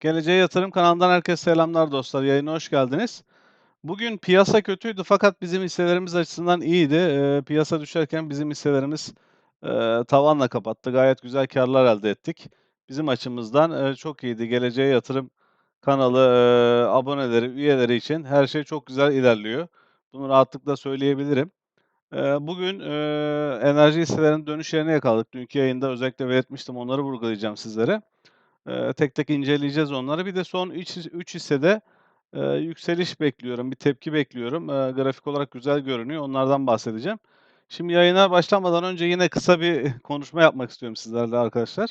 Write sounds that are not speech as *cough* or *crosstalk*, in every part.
Geleceğe Yatırım kanalından herkese selamlar dostlar. Yayına hoş geldiniz. Bugün piyasa kötüydü fakat bizim hisselerimiz açısından iyiydi. Eee, piyasa düşerken bizim hisselerimiz, eee, tavanla kapattı. Gayet güzel kârlar elde ettik. Bizim açımızdan, eee, çok iyiydi. Geleceğe Yatırım kanalı, eee, aboneleri, üyeleri için her şey çok güzel ilerliyor. Bunu rahatlıkla söyleyebilirim. Eee, bugün, eee, enerji hisselerinin dönüş yerini yakaladık. Dünkü yayında özellikle belirtmiştim, onları vurgulayacağım sizlere. Tek tek inceleyeceğiz onları. Bir de son iç his 3 hissede, eee, yükseliş bekliyorum, bir tepki bekliyorum. Eee, grafik olarak güzel görünüyor, onlardan bahsedeceğim. Şimdi yayına başlamadan önce yine kısa bir *laughs* konuşma yapmak istiyorum sizlerle arkadaşlar.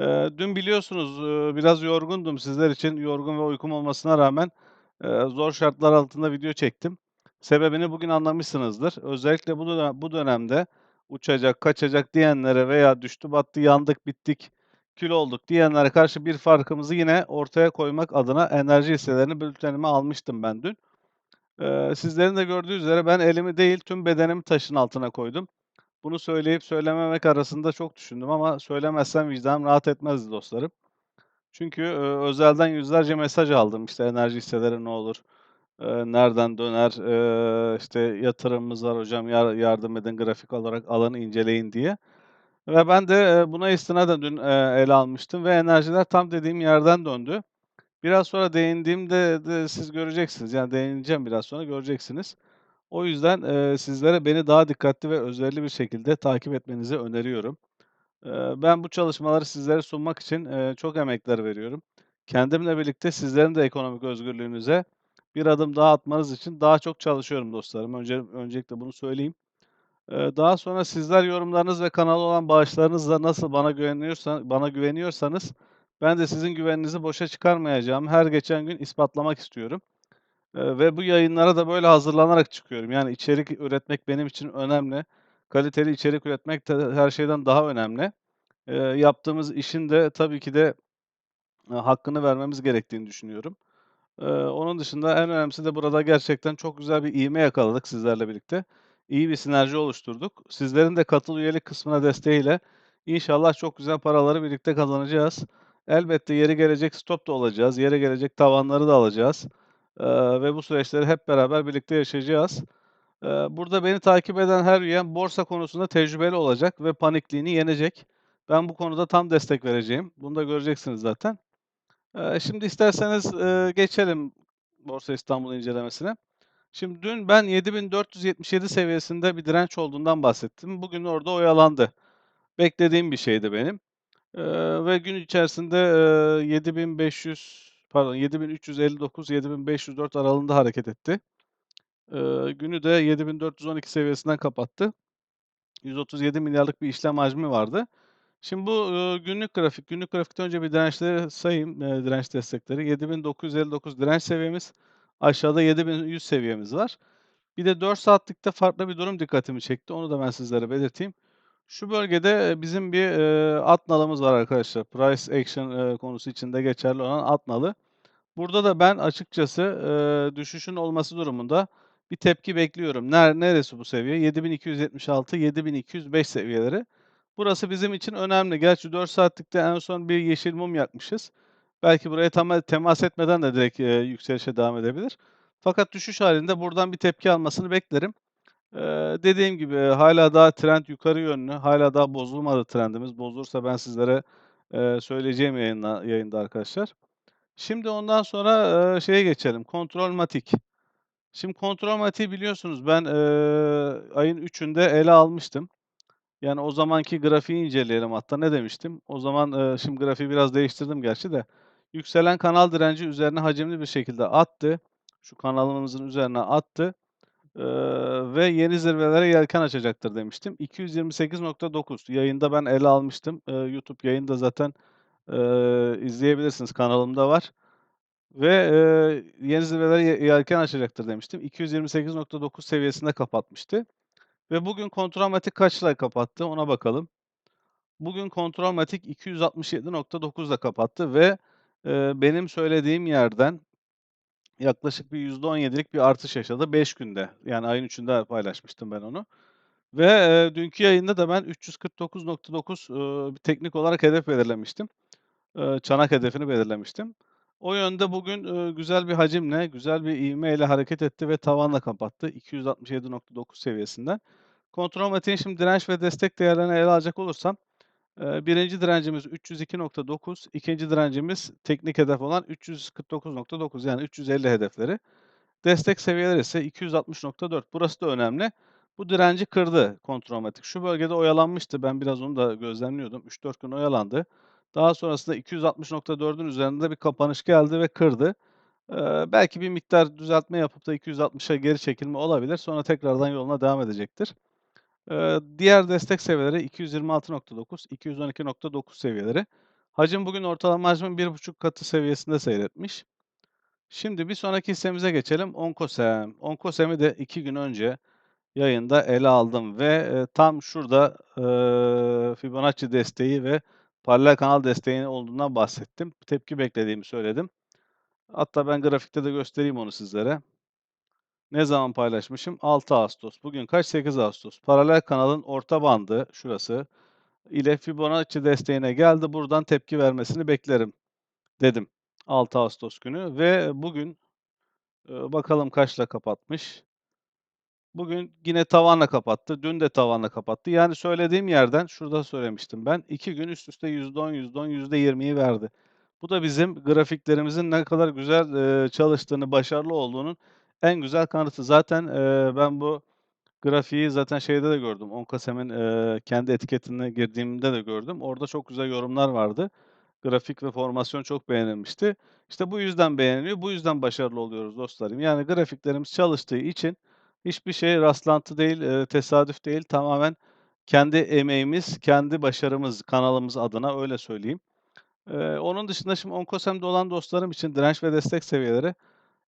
Eee, dün biliyorsunuz, ııı, biraz yorgundum. Sizler için yorgun ve uykum olmasına rağmen, eee, zor şartlar altında video çektim. Sebebini bugün anlamışsınızdır. Özellikle bu dönem bu dönemde uçacak, kaçacak diyenlere veya düştü battı, yandık, bittik, kül olduk diyenlere karşı bir farkımızı yine ortaya koymak adına enerji hisselerini bültenime almıştım ben dün. Eee, sizlerin de gördüğü üzere ben elimi değil, tüm bedenimi taşın altına koydum. Bunu söyleyip söylememek arasında çok düşündüm ama söylemezsem vicdanım rahat etmezdi dostlarım. Çünkü, eee, özelden yüzlerce mesaj aldım. İşte, enerji hisseleri ne olur, eee, nereden döner, eee, işte, yatırımımız var hocam yar yardım edin, grafik olarak alanı inceleyin diye. Ve ben de, eee, buna istinaden dün, eee, ele almıştım ve enerjiler tam dediğim yerden döndü. Biraz sonra değindiğimde de siz göreceksiniz. Yani değineceğim biraz sonra, göreceksiniz. O yüzden, eee, sizlere beni daha dikkatli ve özverili bir şekilde takip etmenizi öneriyorum. Eee, ben bu çalışmaları sizlere sunmak için, eee, çok emekler veriyorum. Kendimle birlikte sizlerin de ekonomik özgürlüğünüze bir adım daha atmanız için daha çok çalışıyorum dostlarım. Önce öncelikle bunu söyleyeyim. Eee, daha sonra sizler yorumlarınız ve kanala olan bağışlarınızla nasıl bana güveniyorsa bana güveniyorsanız ben de sizin güveninizi boşa çıkarmayacağımı her geçen gün ispatlamak istiyorum. Eee, ve bu yayınlara da böyle hazırlanarak çıkıyorum. Yani içerik üretmek benim için önemli. Kaliteli içerik üretmek de her şeyden daha önemli. Eee, yaptığımız işin de tabii ki de, eee, hakkını vermemiz gerektiğini düşünüyorum. Onun dışında en önemlisi de burada gerçekten çok güzel bir ivme yakaladık sizlerle birlikte. İyi bir sinerji oluşturduk. Sizlerin de katıl üyelik kısmına desteğiyle inşallah çok güzel paraları birlikte kazanacağız. Elbette yeri gelecek stop da olacağız, yeri gelecek tavanları da alacağız, eee, ve bu süreçleri hep beraber birlikte yaşayacağız. Eee, burada beni takip eden her üyem borsa konusunda tecrübeli olacak ve panikliğini yenecek. Ben bu konuda tam destek vereceğim. Bunu da göreceksiniz zaten. Eee, şimdi isterseniz, eee, geçelim Borsa İstanbul incelemesine. Şimdi dün ben 7.477 seviyesinde bir direnç olduğundan bahsettim. Bugün orada oyalandı. Beklediğim bir şeydi benim. Eee, ve gün içerisinde, eee, 7.500 pardon 7.359-7.504 aralığında hareket etti. Eee, günü de 7.412 seviyesinden kapattı. $137 bir işlem hacmi vardı. Şimdi bu, ııı, günlük grafik. Günlük grafikten önce bir dirençleri sayayım, eee, direnç destekleri. 7.959 direnç seviyemiz, aşağıda 7.100 seviyemiz var. Bir de 4 saatlikte farklı bir durum dikkatimi çekti. Onu da ben sizlere belirteyim. Şu bölgede, bizim bir, eee, alt nalımız var arkadaşlar. Price action, eee, konusu içinde geçerli olan alt nalı. Burada da ben açıkçası, eee, düşüşün olması durumunda bir tepki bekliyorum. Ner neresi bu seviye? 7.276-7.205 seviyeleri. Burası bizim için önemli. Gerçi 4 saatlikte en son bir yeşil mum yakmışız. Belki buraya tama temas etmeden de direkt, eee, yükselişe devam edebilir. Fakat düşüş hâlinde buradan bir tepki almasını beklerim. Eee, dediğim gibi hâlâ daha trend yukarı yönlü. Hâlâ daha bozulmadı trendimiz. Bozulursa ben sizlere, eee, söyleyeceğim yayında yayında arkadaşlar. Şimdi ondan sonra, eee, şeye geçelim, Kontrolmatik. Şimdi Kontrolmatik'i biliyorsunuz ben, eee, ayın 3'ünde ele almıştım. Yani o zamanki grafiği inceleyelim hatta. Ne demiştim? O zaman, eee, şimdi grafiği biraz değiştirdim gerçi de. Yükselen kanal direnci üzerine hacimli bir şekilde attı. Şu kanalımızın üzerine attı, eee, ve yeni zirvelere yelken açacaktır demiştim. 228.9 yayında ben ele almıştım. Eee, YouTube yayını zaten, eee, izleyebilirsiniz, kanalımda var. Ve, eee, yeni zirvelere ye yelken açacaktır demiştim. 228.9 seviyesinde kapatmıştı. Ve bugün Kontrolmatik kaçla kapattı ona bakalım. Bugün Kontrolmatik 267.9'la kapattı ve, eee, benim söylediğim yerden yaklaşık bir %17'lik bir artış yaşadı 5 günde. Yani ayın 3'ünde paylaşmıştım ben onu. Ve, eee, dünkü yayında da ben 349.9 ııı, bir teknik olarak hedef belirlemiştim. eee, çanak hedefini belirlemiştim. O yönde bugün, eee, güzel bir hacimle, güzel bir ivmeyle hareket etti ve tavanla kapattı 267.9 seviyesinden. Kontrol matiğin şimdi direnç ve destek değerlerini ele alacak olursam, eee, 1'inci direncimiz 302.9, 2'nci direncimiz teknik hedef olan 349.9 yani 350 hedefleri. Destek seviyeleri ise 260.4. Burası da önemli. Bu direnci kırdı Kontrolmatik. Şu bölgede oyalanmıştı. Ben biraz onu da gözlemliyordum. 3-4 gün oyalandı. Daha sonrasında 260.4'ün üzerinde bir kapanış geldi ve kırdı. Eee, belki bir miktar düzeltme yapıp da 260'a geri çekilme olabilir. Sonra tekrardan yoluna devam edecektir. Diğer destek seviyeleri 226.9, 212.9 seviyeleri. Hacim bugün ortalama hacmin 1,5 katı seviyesinde seyretmiş. Şimdi bir sonraki hissemize geçelim. Onkosem. Onkosem'i de 2 gün önce yayında ele aldım ve, eee, tam şurada, eee, Fibonacci desteği ve paralel kanal desteğinin olduğundan bahsettim. Tepki beklediğimi söyledim. Hatta ben grafikte de göstereyim onu sizlere. Ne zaman paylaşmışım? 6 Ağustos. Bugün kaç? 8 Ağustos. Paralel kanalın orta bandı şurası ile Fibonacci desteğine geldi. Buradan tepki vermesini beklerim dedim 6 Ağustos günü ve bugün, eee, bakalım kaçla kapatmış? Bugün yine tavanla kapattı. Dün de tavanla kapattı. Yani söylediğim yerden, şurada söylemiştim ben, 2 gün üst üste %10, %10, %20'yi verdi. Bu da bizim grafiklerimizin ne kadar güzel, eee, çalıştığını, başarılı olduğunun en güzel kanıtı. Zaten, eee, ben bu grafiği zaten şeyde de gördüm, Onkasem'in, eee, kendi etiketine girdiğimde de gördüm. Orada çok güzel yorumlar vardı. Grafik ve formasyon çok beğenilmişti. İşte bu yüzden beğeniliyor, bu yüzden başarılı oluyoruz dostlarım. Yani grafiklerimiz çalıştığı için hiçbir şey rastlantı değil, eee, tesadüf değil. Tamamen kendi emeğimiz, kendi başarımız, kanalımız adına öyle söyleyeyim. Eee, onun dışında şimdi Onkosem'de olan dostlarım için direnç ve destek seviyeleri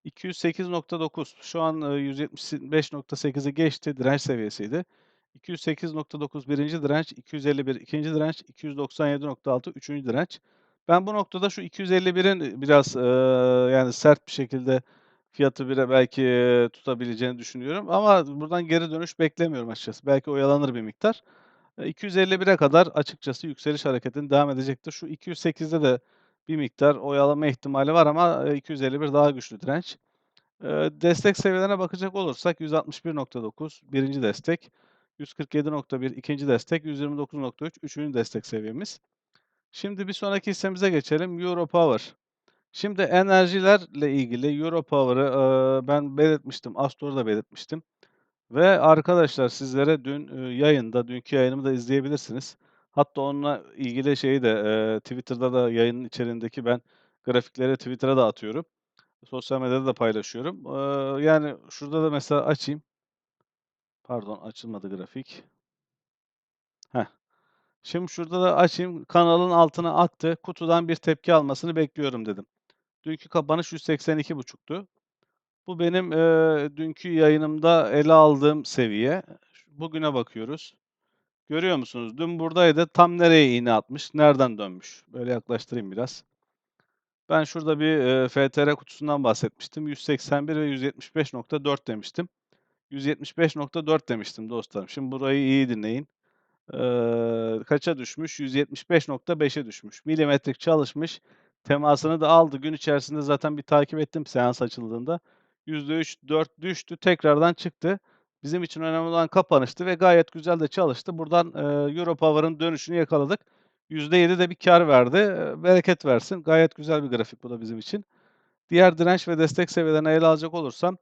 208.9 şu an, eee, 175.8'i geçti, direnç seviyesiydi. 208.9 birinci direnç, 251 ikinci direnç, 297.6 üçüncü direnç. Ben bu noktada şu 251'in biraz, eee, yani sert bir şekilde fiyatı bire belki, eee, tutabileceğini düşünüyorum ama buradan geri dönüş beklemiyorum açıkçası. Belki oyalanır bir miktar. Eee, 251'e kadar açıkçası yükseliş hareketinin devam edecektir. Şu 208'de de bir miktar oyalama ihtimali var ama, eee, 251 daha güçlü direnç. Destek seviyelerine bakacak olursak 161.9 birinci destek, 147.1 ikinci destek, 129.3 üçüncü destek seviyemiz. Şimdi bir sonraki hissemize geçelim. Europower. Şimdi enerjilerle ilgili Europower'ı, eee, ben belirtmiştim, Astor'u da belirtmiştim ve arkadaşlar sizlere dün, yayında, dünkü yayınımı da izleyebilirsiniz. Hatta onunla ilgili şeyi de, eee, Twitter'da da yayının içeriğindeki ben grafikleri Twitter'a da atıyorum. Sosyal medyada da paylaşıyorum. Eee, yani şurada da mesela açayım. Pardon, açılmadı grafik. Heh. Şimdi şurada da açayım. Kanalın altına attı. Kutudan bir tepki almasını bekliyorum dedim. Dünkü kapanış 182.5'tu. Bu benim, eee, dünkü yayınımda ele aldığım seviye. Bugüne bakıyoruz. Görüyor musunuz? Dün buradaydı. Tam nereye iğne atmış, nereden dönmüş? Böyle yaklaştırayım biraz. Ben şurada bir, eee, FTR kutusundan bahsetmiştim. 181 ve 175.4 demiştim. 175.4 demiştim dostlarım. Şimdi burayı iyi dinleyin. Eee, kaça düşmüş? 175.5'e düşmüş. Milimetrik çalışmış. Temasını da aldı. Gün içerisinde zaten bir takip ettim seans açıldığında. %3, 4 düştü. Tekrardan çıktı. Bizim için önemli olan kapanıştı ve gayet güzel de çalıştı. Buradan, eee, Europower'ın dönüşünü yakaladık. %7 de bir kâr verdi. Bereket versin. Gayet güzel bir grafik bu da bizim için. Diğer direnç ve destek seviyelerini ele alacak olursam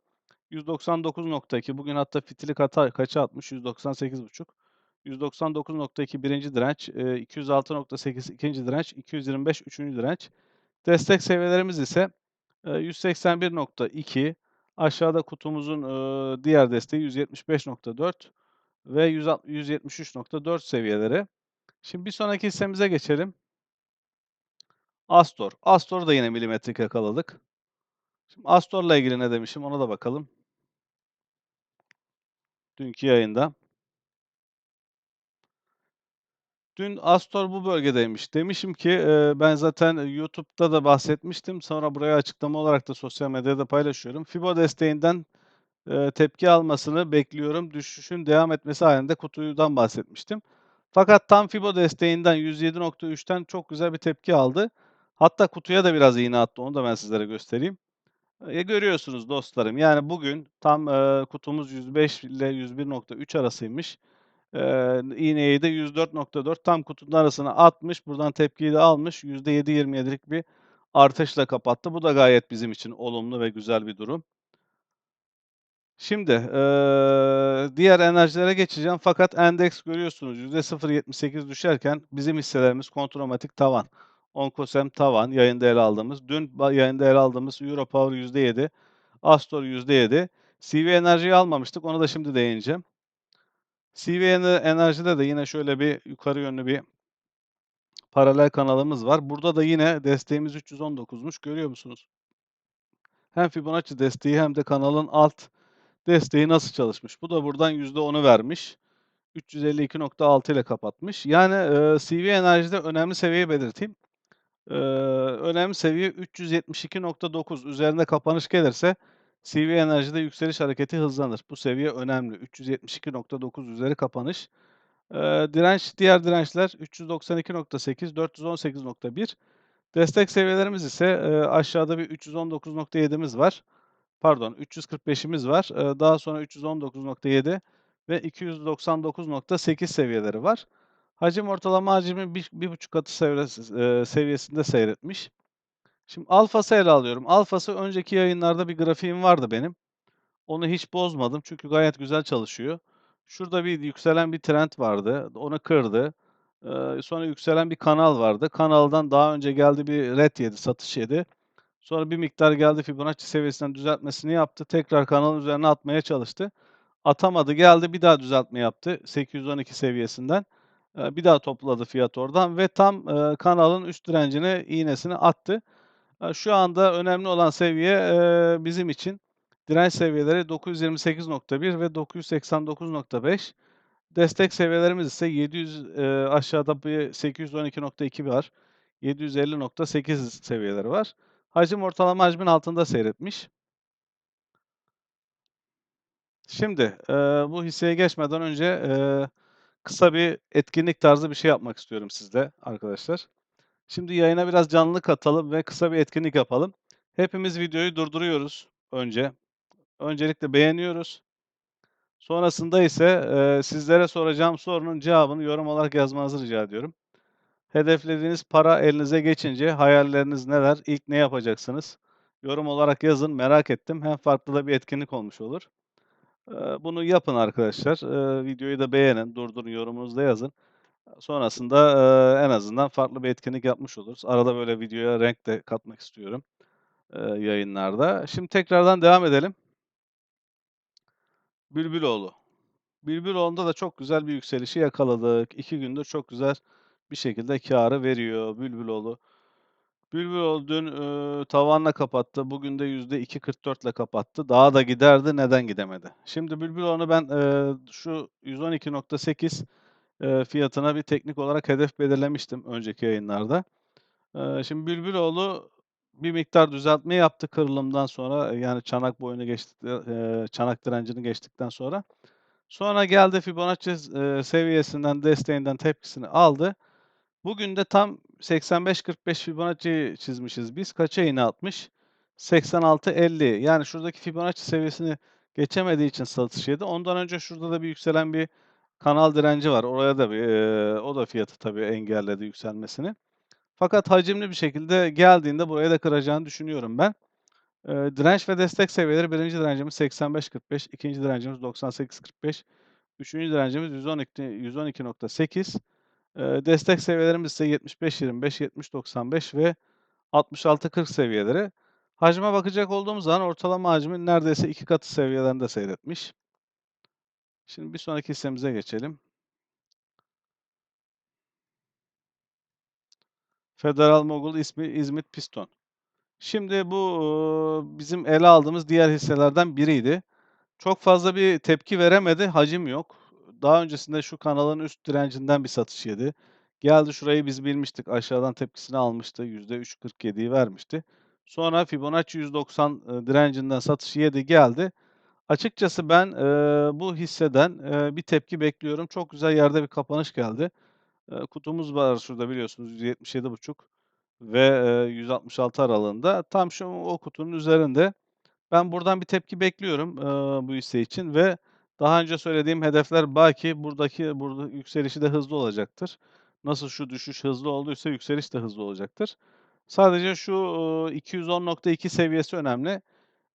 199.2 bugün hatta fitilik hata kaça atmış? 198.5. 199.2 birinci direnç, eee, 206.8 ikinci direnç, 225 üçüncü direnç. Destek seviyelerimiz ise, eee, 181.2 aşağıda kutumuzun, eee, diğer desteği 175.4 ve yüz alt 173.4 seviyeleri. Şimdi bir sonraki hissemize geçelim. Astor. Astor'u da yine milimetrik yakaladık. Şimdi Astor'la ilgili ne demişim ona da bakalım. Dünkü yayında. Dün Astor bu bölgedeymiş. Demişim ki, eee, ben zaten YouTube'da da bahsetmiştim. Sonra buraya açıklama olarak da sosyal medyada paylaşıyorum. Fibo desteğinden, eee, tepki almasını bekliyorum. Düşüşün devam etmesi halinde kutudan bahsetmiştim. Fakat tam Fibo desteğinden 107.3'ten çok güzel bir tepki aldı. Hatta kutuya da biraz iğne attı. Onu da ben sizlere göstereyim. Eee, görüyorsunuz dostlarım. Yani bugün tam, eee, kutumuz 105 ile 101.3 arasıymış. Eee, iğneyi de 104.4 tam kutunun arasına atmış. Buradan tepkiyi de almış. %7.27'lik bir artışla kapattı. Bu da gayet bizim için olumlu ve güzel bir durum. Şimdi, eee, diğer enerjilere geçeceğim fakat endeks görüyorsunuz %0.78 düşerken bizim hisselerimiz Kontromatik tavan, Onkosem tavan, yayında ele aldığımız, dün yayında ele aldığımız Europower %7, Astor %7. CV Enerji'yi almamıştık, ona da şimdi değineceğim. CV Ener Enerji'de de yine şöyle bir yukarı yönlü bir paralel kanalımız var. Burada da yine desteğimiz 319'muş, görüyor musunuz? Hem Fibonacci desteği hem de kanalın alt desteği nasıl çalışmış? Bu da buradan %10'u vermiş. 352.6 ile kapatmış. Yani, eee, CV Enerji'de önemli seviyeyi belirteyim. Eee, önemli seviye 372.9 üzerinde kapanış gelirse CV Enerji'de yükseliş hareketi hızlanır. Bu seviye önemli. 372.9 üzeri kapanış. Eee, direnç diğer dirençler 392.8, 418.1. Destek seviyelerimiz ise, eee, aşağıda bir 319.7'miz var. Pardon, 345'imiz var. Eee, daha sonra 319.7 ve 299.8 seviyeleri var. Hacim ortalama hacmin bir 1,5 katı seviyesinde seyretmiş. Şimdi Alfas'ı ele alıyorum. Alfas'ı önceki yayınlarda bir grafiğim vardı benim. Onu hiç bozmadım çünkü gayet güzel çalışıyor. Şurada bir yükselen bir trend vardı. Onu kırdı. Eee, sonra yükselen bir kanal vardı. Kanaldan daha önce geldi bir ret yedi, satış yedi. Sonra bir miktar geldi Fibonacci seviyesinden düzeltmesini yaptı. Tekrar kanalın üzerine atmaya çalıştı. Atamadı, geldi bir daha düzeltme yaptı 812 seviyesinden. Eee, bir daha topladı fiyat oradan ve tam, eee, kanalın üst direncine iğnesini attı. Şu anda önemli olan seviye, bizim için direnç seviyeleri 928.1 ve 989.5. Destek seviyelerimiz ise 700 eee, aşağıda bir 812.2 var. 750.8 seviyeleri var. Hacim ortalama hacmin altında seyretmiş. Şimdi, eee, bu hisseye geçmeden önce, eee, kısa bir etkinlik tarzı bir şey yapmak istiyorum sizle arkadaşlar. Şimdi yayına biraz canlılık katalım ve kısa bir etkinlik yapalım. Hepimiz videoyu durduruyoruz önce. Öncelikle beğeniyoruz. Sonrasında ise, eee, sizlere soracağım sorunun cevabını yorum olarak yazmanızı rica ediyorum. Hedeflediğiniz para elinize geçince hayalleriniz neler? İlk ne yapacaksınız? Yorum olarak yazın, merak ettim. Hem farklı da bir etkinlik olmuş olur. Eee, bunu yapın arkadaşlar. Eee, videoyu da beğenin, durdurun, yorumunuzu da yazın. Sonrasında, eee, en azından farklı bir etkinlik yapmış oluruz. Arada böyle videoya renk de katmak istiyorum, eee, yayınlarda. Şimdi tekrardan devam edelim. Bülbüloğlu. Bülbüloğlu'nda da çok güzel bir yükselişi yakaladık. 2 gündür çok güzel bir şekilde kârı veriyor Bülbüloğlu. Bülbüloğlu dün, ııı, tavanla kapattı. Bugün de %2.44 ile kapattı. Daha da giderdi. Neden gidemedi? Şimdi Bülbüloğlu'nu ben, eee, şu 112.8, fiyatına bir teknik olarak hedef belirlemiştim önceki yayınlarda. Şimdi Bülbüloğlu bir miktar düzeltme yaptı kırılımdan sonra. Yani çanak boyunu geçti eee, çanak direncini geçtikten sonra. Sonra geldi Fibonacci seviyesinden, desteğinden tepkisini aldı. Bugün de tam 85-45 Fibonacci çizmişiz biz. Kaça iğne atmış? 86-50. Yani şuradaki Fibonacci seviyesini geçemediği için satış yedi. Ondan önce şurada da bir yükselen bir kanal direnci var. Oraya da bir, eee, o da fiyatı tabii engelledi yükselmesini. Fakat hacimli bir şekilde geldiğinde burayı da kıracağını düşünüyorum ben. Eee, direnç ve destek seviyeleri 1'inci direncimiz 85-45, 2'nci direncimiz 98-45, 3'üncü direncimiz 112 112.8. Eee, destek seviyelerimiz ise 75-25, 70-95 ve 66-40 seviyeleri. Hacme bakacak olduğumuz zaman ortalama hacmin neredeyse 2 katı seviyelerinde seyretmiş. Şimdi bir sonraki hissemize geçelim. Federal Mogul ismi İzmit Piston. Şimdi bu, bizim ele aldığımız diğer hisselerden biriydi. Çok fazla bir tepki veremedi, hacim yok. Daha öncesinde şu kanalın üst direncinden bir satış yedi. Geldi şurayı biz bilmiştik, aşağıdan tepkisini almıştı, %3.47'yi vermişti. Sonra Fibonacci 190, ııı, direncinden satışı yedi, geldi. Açıkçası ben, eee, bu hisseden, eee, bir tepki bekliyorum. Çok güzel yerde bir kapanış geldi. Eee, kutumuz var şurada biliyorsunuz 177.5. ve, eee, 166 aralığında. Tam şu o kutunun üzerinde. Ben buradan bir tepki bekliyorum, eee, bu hisse için ve daha önce söylediğim hedefler baki. Buradaki burada yükselişi de hızlı olacaktır. Nasıl şu düşüş hızlı olduysa yükseliş de hızlı olacaktır. Sadece şu, ııı, 210.2 seviyesi önemli.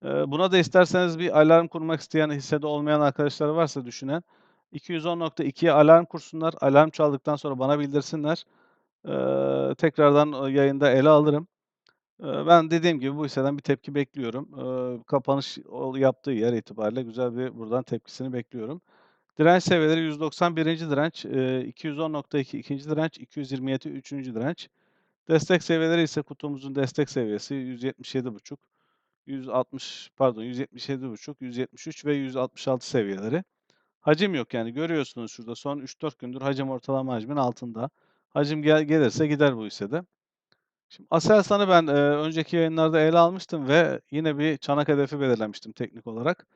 Buna da isterseniz bir alarm kurmak isteyen, hissede olmayan arkadaşlar varsa düşünen, 210.2'ye alarm kursunlar. Alarm çaldıktan sonra bana bildirsinler. Tekrardan, yayında ele alırım. Ben dediğim gibi bu hisseden bir tepki bekliyorum. Kapanış yaptığı yer itibariyle güzel bir buradan tepkisini bekliyorum. Direnç seviyeleri 191'inci direnç, eee, 210.2 ikinci direnç, 227 üçüncü direnç. Destek seviyeleri ise kutumuzun destek seviyesi 177.5, 160 pardon 177.5, 173 ve 166 seviyeleri. Hacim yok yani görüyorsunuz şurada son 3-4 gündür hacim ortalama hacmin altında. Hacim gel gelirse gider bu hissede. Şimdi Aselsan'ı ben, eee, önceki yayınlarda ele almıştım ve yine bir çanak hedefi belirlemiştim teknik olarak.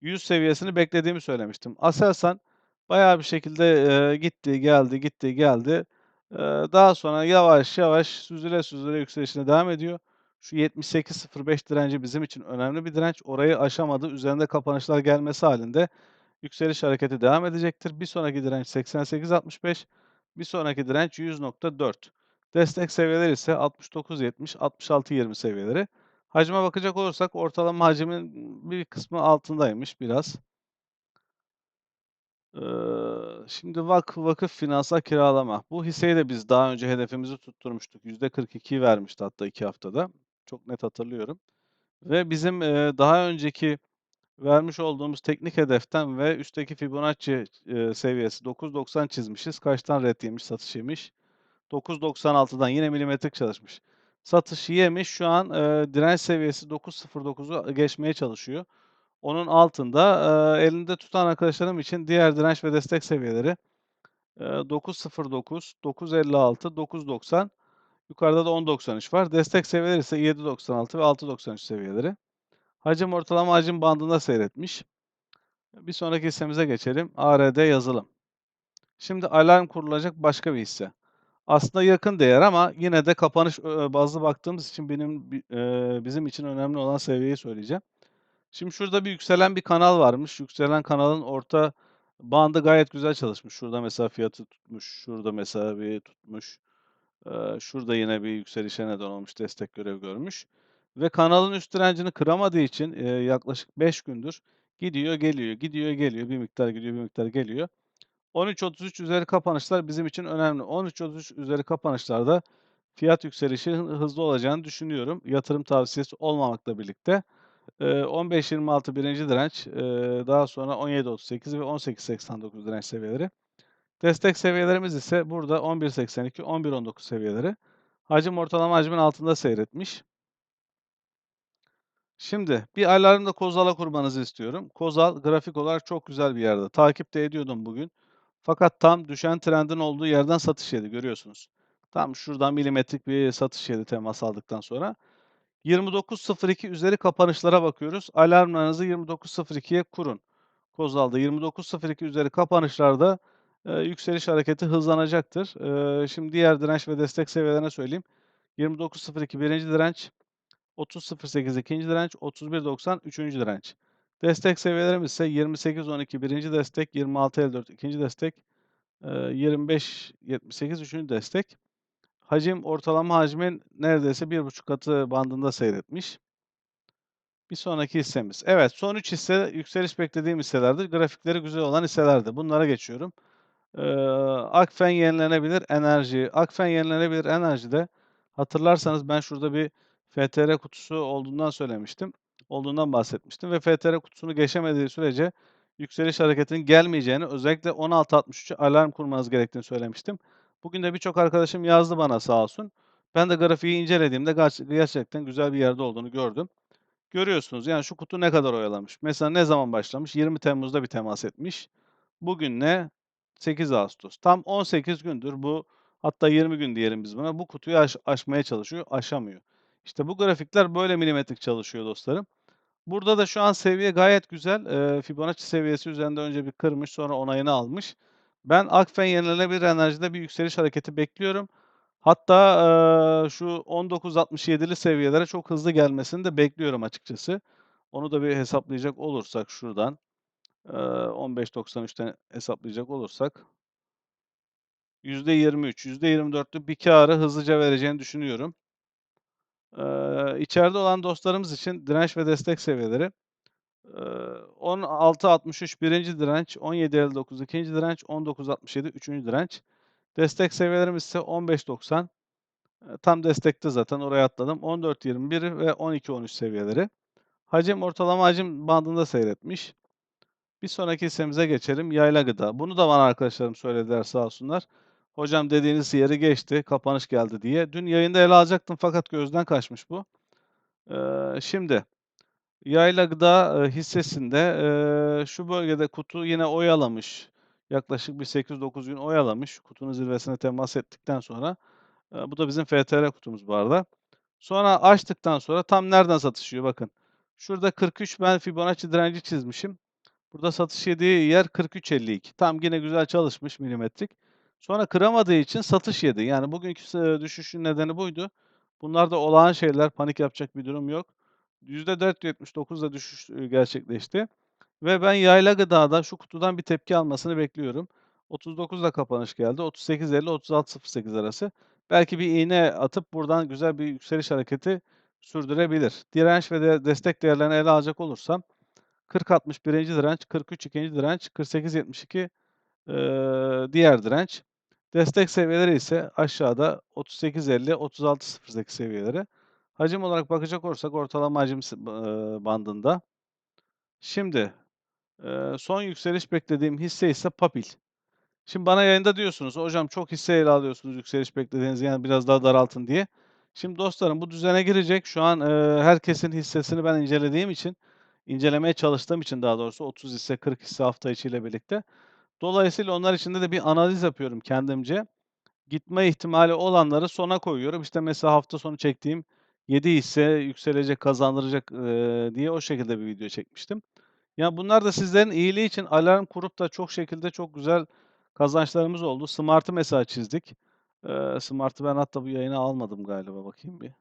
100 seviyesini beklediğimi söylemiştim. Aselsan bayağı bir şekilde, eee, gitti, geldi, gitti, geldi. Eee, daha sonra yavaş yavaş süzüle süzüle yükselişine devam ediyor. Şu 78.05 direnci bizim için önemli bir direnç. Orayı aşamadı. Üzerinde kapanışlar gelmesi halinde yükseliş hareketi devam edecektir. Bir sonraki direnç 88.65, bir sonraki direnç 100.4. Destek seviyeleri ise 69.70, 66.20 seviyeleri. Hacme bakacak olursak ortalama hacmin bir kısmı altındaymış biraz. Eee, şimdi vak vakıf finansal kiralama. Bu hisseyi de biz daha önce hedefimizi tutturmuştuk. %42'yi vermişti hatta 2 haftada. Çok net hatırlıyorum. Ve bizim, eee, daha önceki vermiş olduğumuz teknik hedeften ve üstteki Fibonacci, eee, seviyesi 9.90 çizmişiz. Kaçtan ret yemiş, satış yemiş? 9.96'dan yine milimetrik çalışmış. Satış yemiş. Şu an, eee, direnç seviyesi 9.09'u geçmeye çalışıyor. Onun altında, eee, elinde tutan arkadaşlarım için diğer direnç ve destek seviyeleri, eee, 9.09, 9.56, 9.90, yukarıda da 10.93 var. Destek seviyeleri ise 7.96 ve 6.93 seviyeleri. Hacim ortalama hacim bandında seyretmiş. Bir sonraki hissemize geçelim. ARD Yazılım. Şimdi alarm kurulacak başka bir hisse. Aslında yakın değer ama yine de kapanış, bazlı baktığımız için benim eee, bizim için önemli olan seviyeyi söyleyeceğim. Şimdi şurada bir yükselen bir kanal varmış. Yükselen kanalın orta bandı gayet güzel çalışmış. Şurada mesela fiyatı tutmuş, şurada bir tutmuş. Şurada yine bir yükselişe neden olmuş, destek görev görmüş ve kanalın üst direncini kıramadığı için, yaklaşık 5 gündür gidiyor, geliyor, gidiyor, geliyor, bir miktar gidiyor, bir miktar geliyor. 13.33 üzeri kapanışlar bizim için önemli. 13.33 üzeri kapanışlarda fiyat yükselişi hı hızlı olacağını düşünüyorum. Yatırım tavsiyesi olmamakla birlikte. Eee, 15.26 birinci direnç, daha sonra 17.38 ve 18.89 direnç seviyeleri. Destek seviyelerimiz ise burada 11.82, 11.19 seviyeleri. Hacim ortalama hacmin altında seyretmiş. Şimdi bir alarmda Kozal'a kurmanızı istiyorum. Kozal grafik olarak çok güzel bir yerde. Takip de ediyordum bugün. Fakat tam düşen trendin olduğu yerden satış yedi görüyorsunuz. Tam şuradan milimetrik bir satış yedi temas aldıktan sonra. 29.02 üzeri kapanışlara bakıyoruz. Alarmlarınızı 29.02'ye kurun. Kozal'da 29.02 üzeri kapanışlarda eee, yükseliş hareketi hızlanacaktır. Eee, şimdi diğer direnç ve destek seviyelerine söyleyeyim. 29.02 birinci direnç, 30.08 ikinci direnç, 31.90 üçüncü direnç. Destek seviyelerimiz ise 28.12 birinci destek, 26.54 ikinci destek, eee, 25.78 üçüncü destek. Hacim ortalama hacmin neredeyse 1,5 katı bandında seyretmiş. Bir sonraki hissemiz. Evet, son 3 hisse yükseliş beklediğim hisselerdir. Grafikleri güzel olan hisselerdi. Bunlara geçiyorum. Akfen Yenilenebilir Enerji. Akfen Yenilenebilir Enerji'de hatırlarsanız ben şurada bir FTR kutusu olduğundan söylemiştim. Olduğundan bahsetmiştim ve FTR kutusunu geçemediği sürece yükseliş hareketinin gelmeyeceğini, özellikle 16.63'e alarm kurmanız gerektiğini söylemiştim. Bugün de birçok arkadaşım yazdı bana sağ olsun. Ben de grafiği incelediğimde ger gerçekten güzel bir yerde olduğunu gördüm. Görüyorsunuz yani şu kutu ne kadar oyalamış. Mesela ne zaman başlamış? 20 Temmuz'da bir temas etmiş. Bugün ne? 8 Ağustos. Tam 18 gündür bu hatta 20 gün diyelim biz buna. Bu kutuyu aş aşmaya çalışıyor, aşamıyor. İşte bu grafikler böyle milimetrik çalışıyor dostlarım. Burada da şu an seviye gayet güzel. Eee, Fibonacci seviyesi üzerinde önce bir kırmış, sonra onayını almış. Ben Akfen Yenilenebilir Enerji'de bir yükseliş hareketi bekliyorum. Hatta, eee, şu 19.67'li seviyelere çok hızlı gelmesini de bekliyorum açıkçası. Onu da bir hesaplayacak olursak şuradan, 15.93'ten hesaplayacak olursak %23, %24'lük bir kârı hızlıca vereceğini düşünüyorum. Eee, içeride olan dostlarımız için direnç ve destek seviyeleri, eee, 16.63 1'inci direnç, 17.59 2'nci direnç, 19.67 3'üncü direnç. Destek seviyelerimiz ise 15.90 eee, tam destekte zaten oraya atladım. 14.21 ve 12.13 seviyeleri. Hacim ortalama hacim bandında seyretmiş. Bir sonraki hissemize geçelim. Yayla Gıda. Bunu da bana arkadaşlarım söylediler sağ olsunlar. "Hocam dediğiniz yeri geçti, kapanış geldi." diye. Dün yayında ele alacaktım fakat gözden kaçmış bu. Eee, şimdi Yayla Gıda, eee, hissesinde, eee, şu bölgede kutu yine oyalamış. Yaklaşık bir 8-9 gün oyalamış. Kutunun zirvesine temas ettikten sonra. Eee, bu da bizim FTR kutumuz bu arada. Sonra açtıktan sonra tam nereden satış yiyor bakın. Şurada 43 ben Fibonacci direnci çizmişim. Burada satış yediği yer 43.52. Tam yine güzel çalışmış milimetrik. Sonra kıramadığı için satış yedi. Yani bugünkü s düşüşün nedeni buydu. Bunlar da olağan şeyler, panik yapacak bir durum yok. %4.79'da düşüş, eee, gerçekleşti ve ben Yayla Gıda'da şu kutudan bir tepki almasını bekliyorum. 39'da kapanış geldi. 38.50-36.08 arası. Belki bir iğne atıp buradan güzel bir yükseliş hareketi sürdürebilir. Direnç ve de destek değerlerini ele alacak olursam 40.60 1'inci direnç, 43 2'nci direnç, 48.72 eee, diğer direnç. Destek seviyeleri ise aşağıda 38.50 36.08 seviyeleri. Hacim olarak bakacak olursak ortalama hacim bandında. Şimdi, son yükseliş beklediğim hisse ise Papil. Şimdi bana yayında diyorsunuz, "Hocam çok hisse ele alıyorsunuz yükseliş beklediğiniz, yani biraz daha daraltın." diye. Şimdi dostlarım bu düzene girecek. Şu an, herkesin hissesini ben incelediğim için, incelemeye çalıştığım için daha doğrusu 30 hisse, 40 hisse hafta içiyle birlikte. Dolayısıyla onlar içinde de bir analiz yapıyorum kendimce. Gitme ihtimali olanları sona koyuyorum. İşte mesela hafta sonu çektiğim 7 hisse yükselecek, kazandıracak, diye o şekilde bir video çekmiştim. Ya, bunlar da sizlerin iyiliği için alarm kurup da çok şekilde çok güzel kazançlarımız oldu. Smart'ı mesela çizdik. Eee, Smart'ı ben hatta bu yayına almadım galiba, bakayım bir.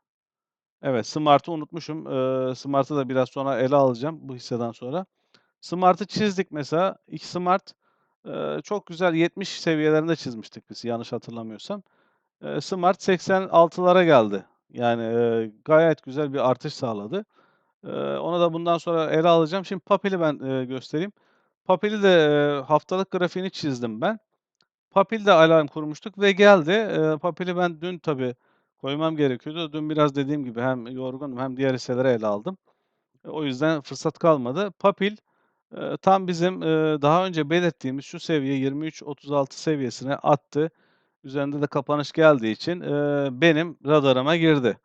Evet, Smart'ı unutmuşum. Eee, Smart'ı da biraz sonra ele alacağım bu hisseden sonra. Smart'ı çizdik mesela. İlk Smart, çok güzel 70 seviyelerinde çizmiştik biz yanlış hatırlamıyorsam. Eee, Smart 86'lara geldi. Yani, gayet güzel bir artış sağladı. Onu da bundan sonra ele alacağım. Şimdi Papil'i ben, göstereyim. Papil'i de, haftalık grafiğini çizdim ben. Papil'de alarm kurmuştuk ve geldi. Papil'i ben dün tabii koymam gerekiyordu. Dün biraz dediğim gibi hem yorgundum hem diğer hisseleri ele aldım. Eee, o yüzden fırsat kalmadı. Papil, eee, tam bizim, eee, daha önce belirttiğimiz şu seviye 23.36 seviyesine attı. Üzerinde de kapanış geldiği için, benim radarıma girdi.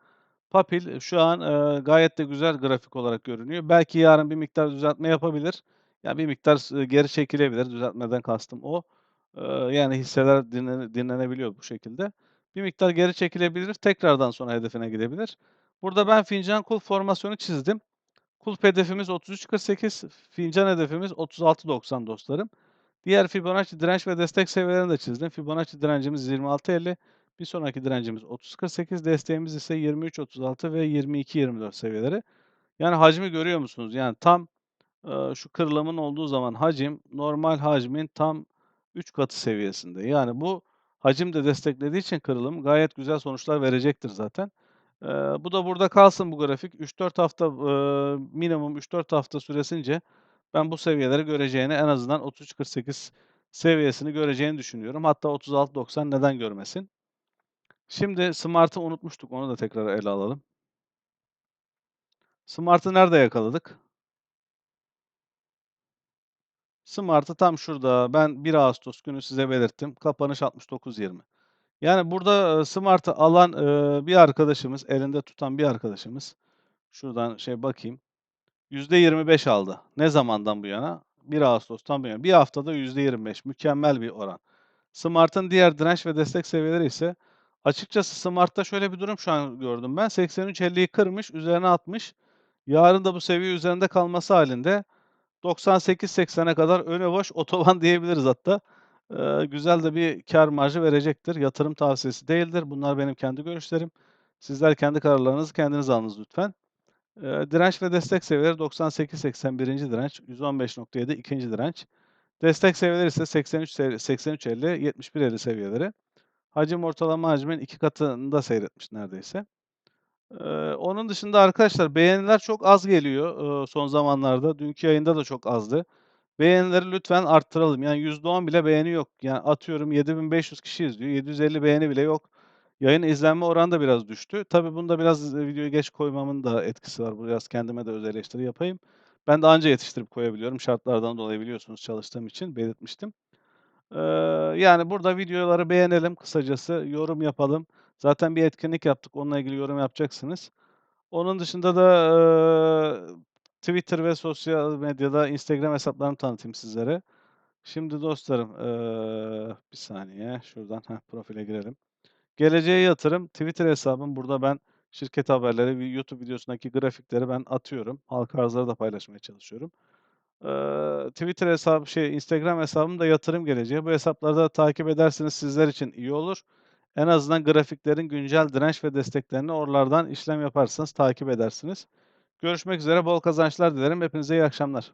Papil şu an, gayet de güzel grafik olarak görünüyor. Belki yarın bir miktar düzeltme yapabilir. Ya, bir miktar geri çekilebilir. Düzeltmeden kastım o. Yani hisseler dinlene dinlenebiliyor bu şekilde. Bir miktar geri çekilebilir. Tekrardan sonra hedefine gidebilir. Burada ben fincan kulp formasyonu çizdim. Kulp hedefimiz 33.48, fincan hedefimiz 36.90 dostlarım. Diğer Fibonacci direnç ve destek seviyelerini de çizdim. Fibonacci direncimiz 26.50, bir sonraki direncimiz 30.48, desteğimiz ise 23.36 ve 22.24 seviyeleri. Yani hacmi görüyor musunuz? Yani tam, eee, şu kırılımın olduğu zaman hacim normal hacmin tam 3 katı seviyesinde. Yani bu hacim de desteklediği için kırılım gayet güzel sonuçlar verecektir zaten. Eee, bu da burada kalsın bu grafik. 3-4 hafta, eee, minimum 3-4 hafta süresince ben bu seviyeleri göreceğini, en azından 33.48 seviyesini göreceğini düşünüyorum. Hatta 36.90 neden görmesin? Şimdi Smart'ı unutmuştuk. Onu da tekrar ele alalım. Smart'ı nerede yakaladık? Smart'ı tam şurada. Ben 1 Ağustos günü size belirttim. Kapanış 69.20. Yani burada, Smart'ı alan, bir arkadaşımız, elinde tutan bir arkadaşımız, şuradan şey bakayım, %25 aldı. Ne zamandan bu yana? 1 Ağustos'tan bu yana. 1 haftada %25 mükemmel bir oran. Smart'ın diğer direnç ve destek seviyeleri ise açıkçası Smart'ta şöyle bir durum şu an gördüm ben. 83.50'yi kırmış, üzerine atmış. Yarın da bu seviye üzerinde kalması hâlinde 98.80'e kadar önü boş otoban *laughs* diyebiliriz hatta. eee, güzel de bir kâr marjı verecektir. Yatırım tavsiyesi değildir. Bunlar benim kendi görüşlerim. Sizler kendi kararlarınızı kendiniz alınız lütfen. Eee, direnç ve destek seviyeleri 98.80 1'inci direnç, 115.7 2'nci direnç. Destek seviyeleri ise 83 sev 83.50 71.50 seviyeleri. Hacim ortalama hacmin 2 katında seyretmiş neredeyse. Eee, onun dışında arkadaşlar beğeniler çok az geliyor, ııı, son zamanlarda. Dünkü yayında da çok azdı. Beğenileri lütfen arttıralım. Yani %10 bile beğeni yok. Yani atıyorum 7.500 kişi izliyor, 750 beğeni bile yok. Yayın izlenme oranı da biraz düştü. Tabii bunda biraz, eee, videoyu geç koymamın da etkisi var. Biraz kendime de öz eleştiri yapayım. Ben de anca yetiştirip koyabiliyorum. Şartlardan dolayı biliyorsunuz çalıştığım için belirtmiştim. Eee, yani burada videoları beğenelim kısacası, yorum yapalım. Zaten bir etkinlik yaptık, onunla ilgili yorum yapacaksınız. Onun dışında da, eee, Twitter ve sosyal medyada Instagram hesaplarımı tanıtayım sizlere. Şimdi dostlarım, eee, bir saniye şuradan, heh, profile girelim. Geleceğe Yatırım Twitter hesabım. Burada ben şirket haberleri YouTube videosundaki grafikleri ben atıyorum. Halka arzları da paylaşmaya çalışıyorum. Eee, Twitter hesabı şey, Instagram hesabım da Yatırım Geleceği. Bu hesapları da takip ederseniz sizler için iyi olur. En azından grafiklerin güncel direnç ve desteklerini oralardan işlem yaparsanız takip edersiniz. Görüşmek üzere, bol kazançlar dilerim. Hepinize iyi akşamlar.